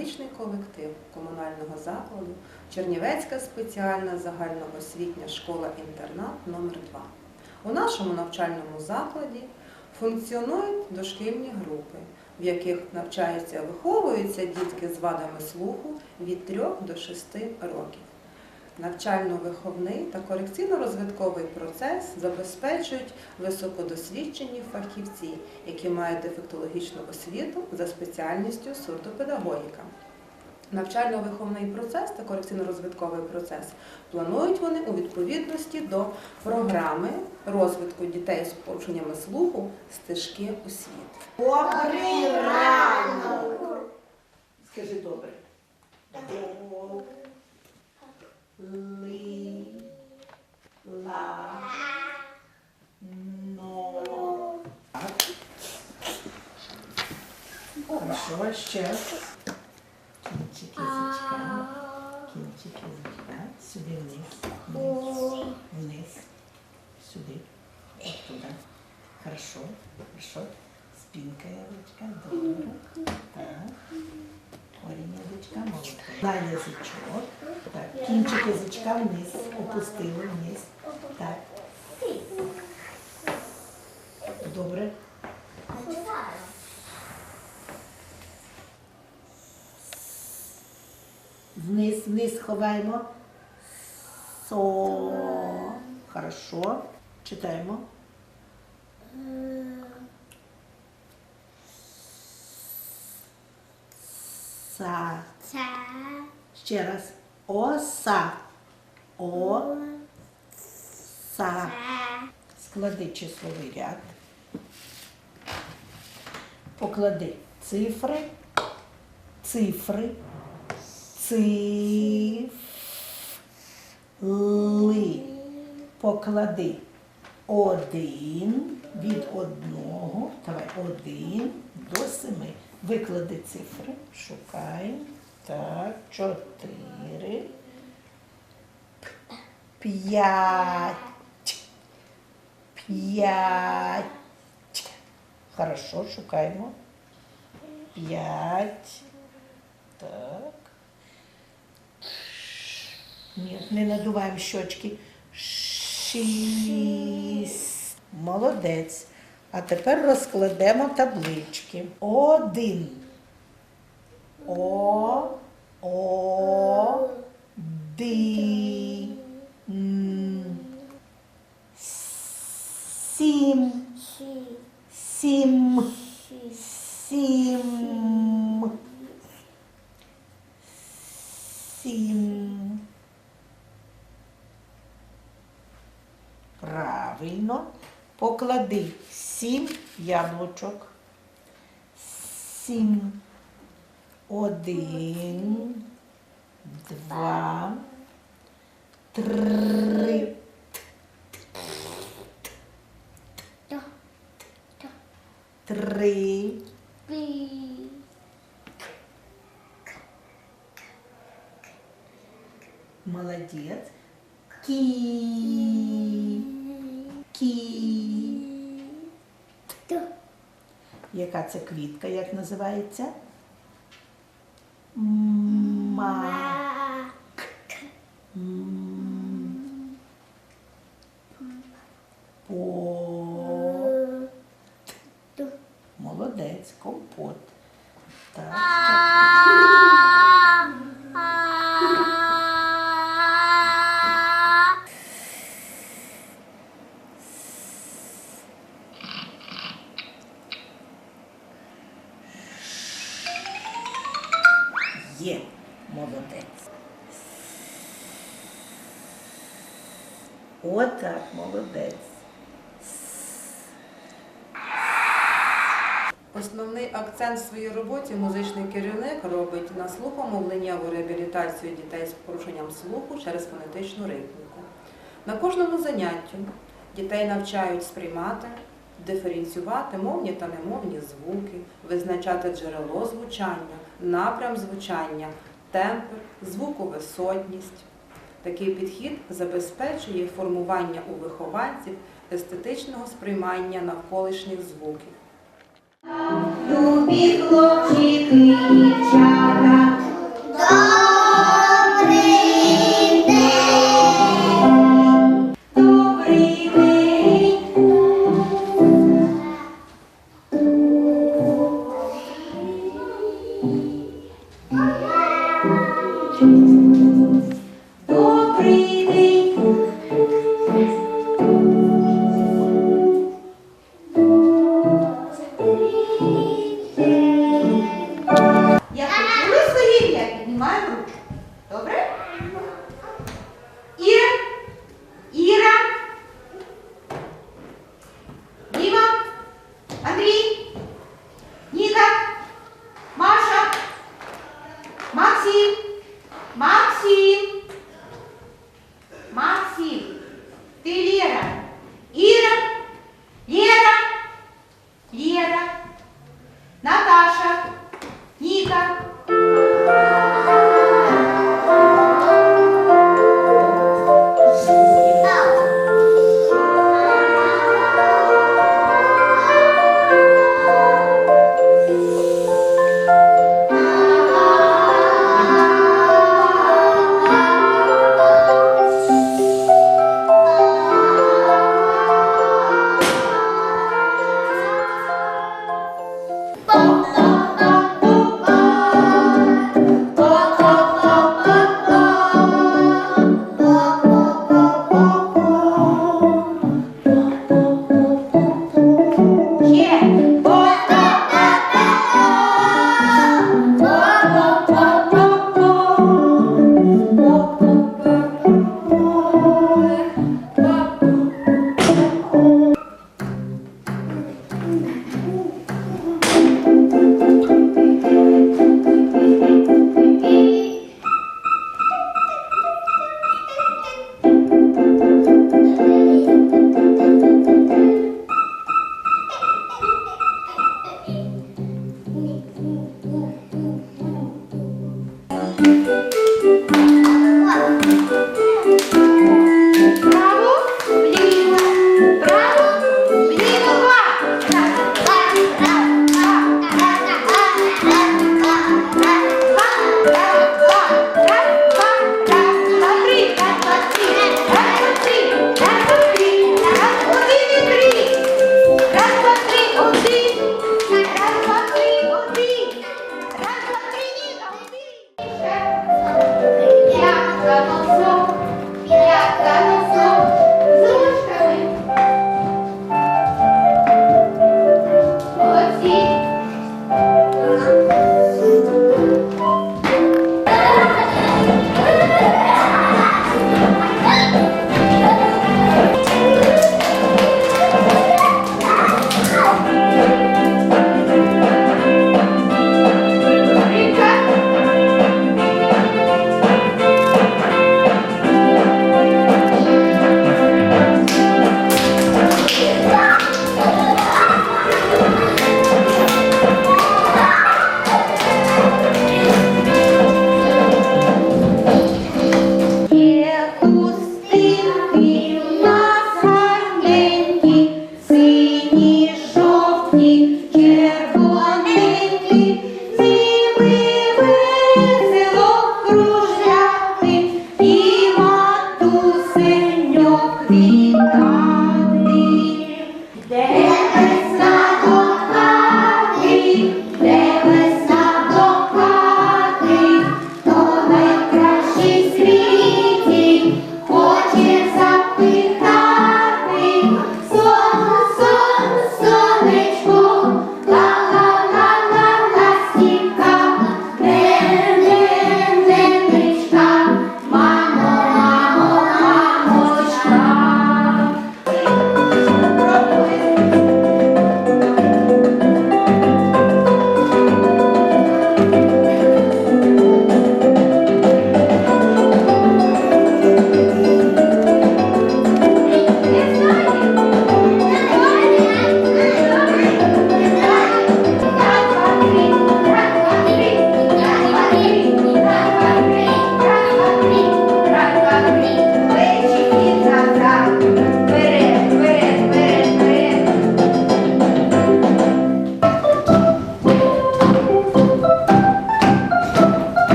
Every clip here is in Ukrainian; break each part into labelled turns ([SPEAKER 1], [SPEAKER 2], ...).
[SPEAKER 1] педагогічний колектив комунального закладу Чернівецька спеціальна загальноосвітня школа-інтернат номер 2 У нашому навчальному закладі функціонують дошкільні групи, в яких навчаються, виховуються дітки з вадами слуху від 3 до 6 років. Навчально-виховний та корекційно-розвитковий процес забезпечують високодосвідчені фахівці, які мають дефектологічну освіту за спеціальністю сурдопедагогіка. Навчально-виховний процес та корекційно-розвитковий процес планують вони у відповідності до програми розвитку дітей з порушеннями слуху стежки у світ.
[SPEAKER 2] Добрий ранок. Скажи добре. Ли. Ла. Но. Так. Хорошо, ще. Кінчик язичка. Кінчик язичка. Сюди вниз. Вниз. Вниз. Сюди. От. Хорошо. Хорошо. Спинка язичка. Добре. Так. Корінь язичка. Молодець. Так. Кінчик язичка вниз. Опустили вниз. Так. Добре. Вниз, вниз ховаємо. Со. Хорошо. Читаємо. Са. Ще раз. Оса. О. Са. Склади числовий ряд. Поклади цифри. Цифри. Цифли. Поклади один від одного. Давай один до семи. Виклади цифри. Шукаємо. Так, чотири. П'ять. П'ять. Хорошо, шукаємо. П'ять. Так. Ні, не надуваємо щочки. Шість. Молодець. А тепер розкладемо таблички. Один. О. О. Ди. М. Сім.
[SPEAKER 3] ші,
[SPEAKER 2] Сім. Сім. Сім. Правильно. Поклади сім яблучок. Сім. Один. Два. Три. Три.
[SPEAKER 3] пі,
[SPEAKER 2] Молодець. Кі. Кі. Яка це квітка, як називається? 嗯
[SPEAKER 1] 马 акцент в своїй роботі музичний керівник робить на слухомовленнєву реабілітацію дітей з порушенням слуху через фонетичну ритміку. На кожному занятті дітей навчають сприймати, диференціювати мовні та немовні звуки, визначати джерело звучання, напрям звучання, тембр, звуковисотність. Такий підхід забезпечує формування у вихованців естетичного сприймання навколишніх звуків.
[SPEAKER 4] Любі хлопчики,
[SPEAKER 3] дівчата.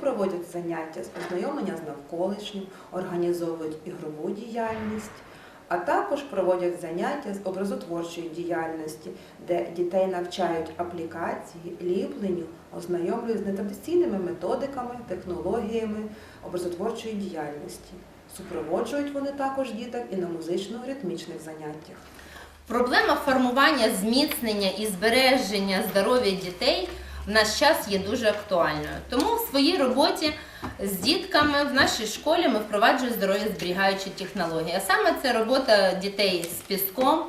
[SPEAKER 1] Проводять заняття з познайомлення з навколишнім, організовують ігрову діяльність, а також проводять заняття з образотворчої діяльності, де дітей навчають аплікації, ліпленню, ознайомлюють з нетрадиційними методиками, технологіями образотворчої діяльності. Супроводжують вони також діток і на музично-ритмічних заняттях.
[SPEAKER 4] Проблема формування, зміцнення і збереження здоров'я дітей в наш час є дуже актуальною. Тому в своїй роботі з дітками в нашій школі ми впроваджуємо здоров'я зберігаючі технології. А саме це робота дітей з піском,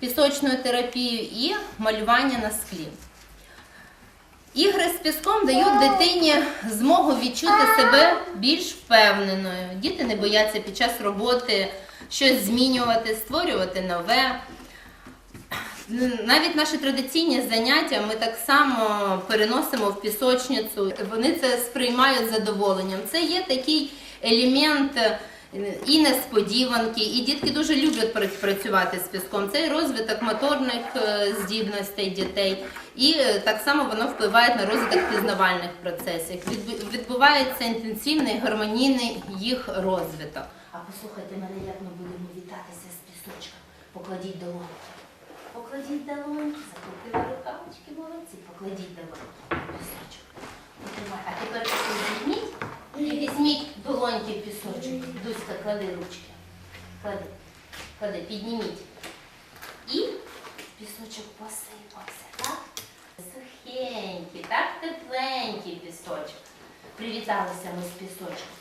[SPEAKER 4] пісочною терапією і малювання на склі. Ігри з піском дають дитині змогу відчути себе більш впевненою. Діти не бояться під час роботи щось змінювати, створювати нове. Навіть наші традиційні заняття ми так само переносимо в пісочницю. Вони це сприймають з задоволенням. Це є такий елемент е, і несподіванки, і дітки дуже люблять пра- працювати з піском. Це і розвиток моторних е, здібностей дітей, і е, так само воно впливає на розвиток пізнавальних процесів. Відбу- Відбувається інтенсивний гармонійний їх розвиток.
[SPEAKER 5] А послухайте мене, як ми будемо вітатися з пісочка. Покладіть долоньки. Покладіть долоньки, закрутили рукавички, молодці, покладіть долоньки. А тепер візьміть і візьміть долоньки в пісочок. Дуська, клади ручки. Клади. Клади, підніміть. І пісочок посипався, так? Сухенький, так тепленький пісочок. Привіталися ми з пісочком.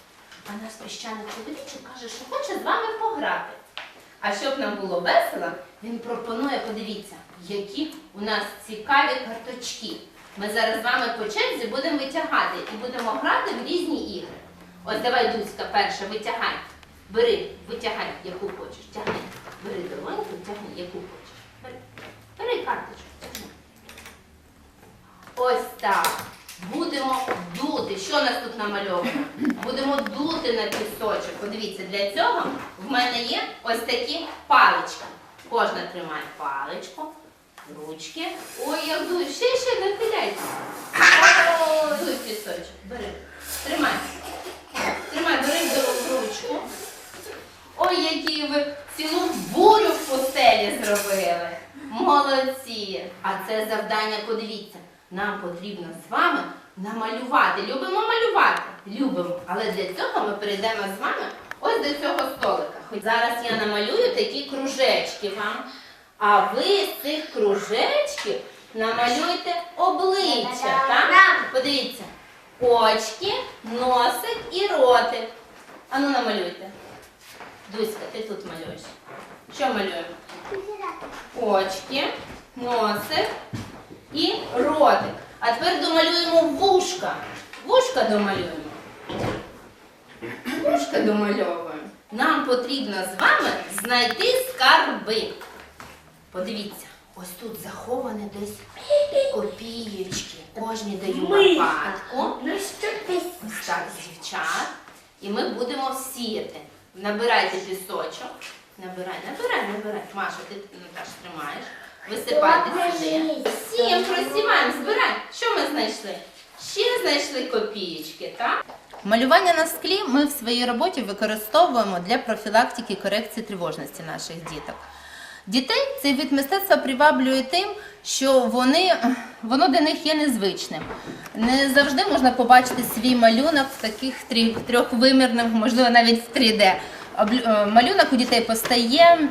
[SPEAKER 5] А наш піщаний чоловічок каже, що хоче з вами пограти. А щоб нам було весело, він пропонує, подивіться, які у нас цікаві карточки. Ми зараз з вами по черзі будемо витягати і будемо грати в різні ігри. Ось давай, Дуська, перша, витягай. Бери, витягай, яку хочеш. Тягни. Бери долоньку, тягни, яку хочеш. Бери, Бери карточку, тягни. Ось так. Будемо дути. Що у нас тут намальовано? Будемо дути на пісочок. Подивіться, для цього в мене є ось такі палички. Кожна тримає паличку, ручки. Ой, як дуй, ще ще нахиляйся. Дуй пісочок. Бери. Тримай. Тримай, бери ручку. Ой, які ви цілу бурю в постелі зробили. Молодці! А це завдання, подивіться, нам потрібно з вами намалювати. Любимо малювати? Любимо. Але для цього ми перейдемо з вами ось до цього столика. Хоч зараз я намалюю такі кружечки вам. А ви з цих кружечків намалюйте обличчя. Так? Подивіться. Очки, носик і ротик. Ану намалюйте. Дуська, ти тут малюєш. Що малюємо? Очки, носик і ротик. А тепер домалюємо вушка. Вушка домалюємо. Вушка домальовуємо. Нам потрібно з вами знайти скарби. Подивіться, ось тут заховані десь копієчки. Кожні даю лопатку.
[SPEAKER 4] Ось так, дівчат. І ми будемо сіяти.
[SPEAKER 5] Набирайте пісочок. Набирай, набирай, набирай. Маша, ти Наташ тримаєш. Висипайте сюди. Сім, просіваємо, збирай. Що ми знайшли? Ще знайшли копієчки, так? Малювання на склі ми в своїй роботі використовуємо для профілактики корекції тривожності наших діток. Дітей цей вид мистецтва приваблює тим, що вони, воно для них є незвичним. Не завжди можна побачити свій малюнок в таких трьохвимірних, можливо, навіть в 3D. Е, Малюнок у дітей постає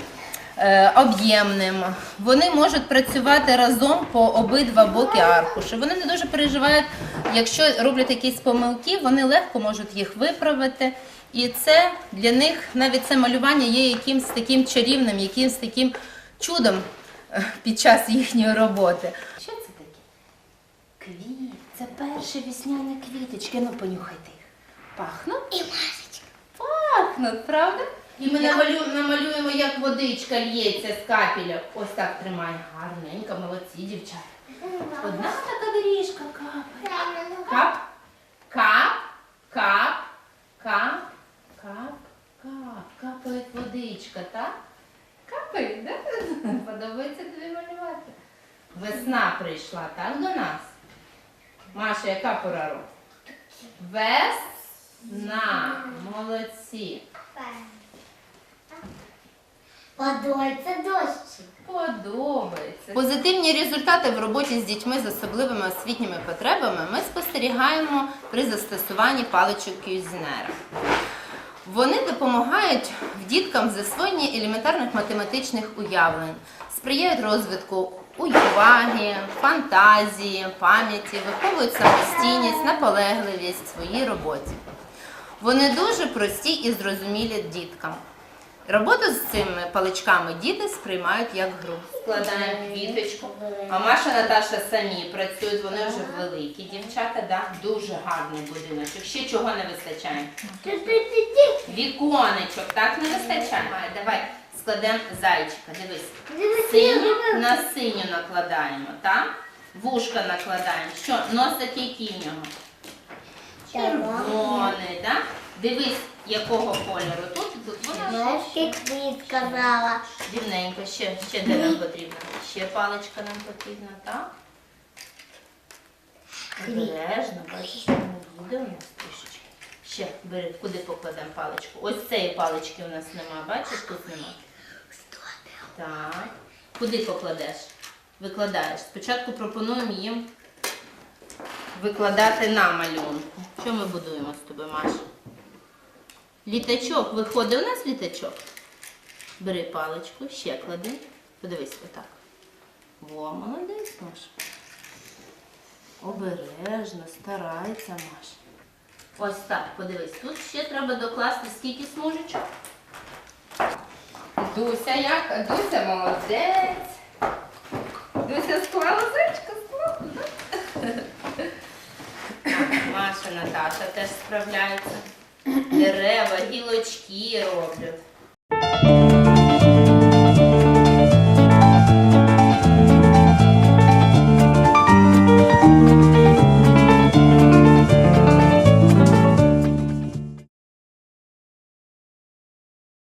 [SPEAKER 5] об'ємним. Вони можуть працювати разом по обидва боки аркушу. Вони не дуже переживають, якщо роблять якісь помилки, вони легко можуть їх виправити. І це для них навіть це малювання є якимсь таким чарівним, якимсь таким чудом е, під час їхньої роботи. Що це таке? Квіт, це перші весняні квіточки. Ну понюхайте їх. Пахнуть? І масочка. Пахнуть, правда? І ми намалю, намалюємо, як водичка лється з капельок. Ось так тримай. Гарненько, молодці, дівчата. Одна така доріжка капає. Кап, кап, кап, кап, кап, кап. Капає водичка, так? Капає, да? Подобається тобі малювати. Весна прийшла, так, до нас? Маша, яка пора року? Весна. Молодці.
[SPEAKER 3] Подольце дощ.
[SPEAKER 5] Подобається. Позитивні результати в роботі з дітьми з особливими освітніми потребами ми спостерігаємо при застосуванні паличок Кюйзнера. Вони допомагають діткам в засвоєнні елементарних математичних уявлень, сприяють розвитку уваги, фантазії, пам'яті, виховують самостійність, наполегливість в своїй роботі. Вони дуже прості і зрозумілі діткам. Роботу з цими паличками діти сприймають як гру. Складаємо квіточку. А Маша Наташа самі працюють, вони вже великі дівчата, да? дуже гарний будиночок. Ще чого не вистачає? Віконечок, так не вистачає. Давай складемо зайчика. Дивись. Синю на синю накладаємо, так? Вушка накладаємо. Що? Носик який в нього? Червоний, так? Дивись, якого кольору. Тут тут вона.
[SPEAKER 3] Квіт казала.
[SPEAKER 5] Рівненько, ще, ще де нам потрібно? Ще паличка нам потрібна, так? Обережно, бачиш, не буде у нас трішечки. Ще бери, куди покладемо паличку? Ось цієї палички у нас нема, бачиш, тут нема. Так. Куди покладеш? Викладаєш. Спочатку пропонуємо їм викладати на малюнку. Що ми будуємо з тобою, Маша? Літачок. Виходить у нас літачок? Бери паличку, ще клади. Подивись отак. Во, молодець, Маша. Обережно, старається Маша. Ось так, подивись. Тут ще треба докласти скільки смужечок. Дуся як? Дуся молодець. Дуся склала зайчика, склала. Маша, Наташа теж справляються. Дерева, гілочки роблять.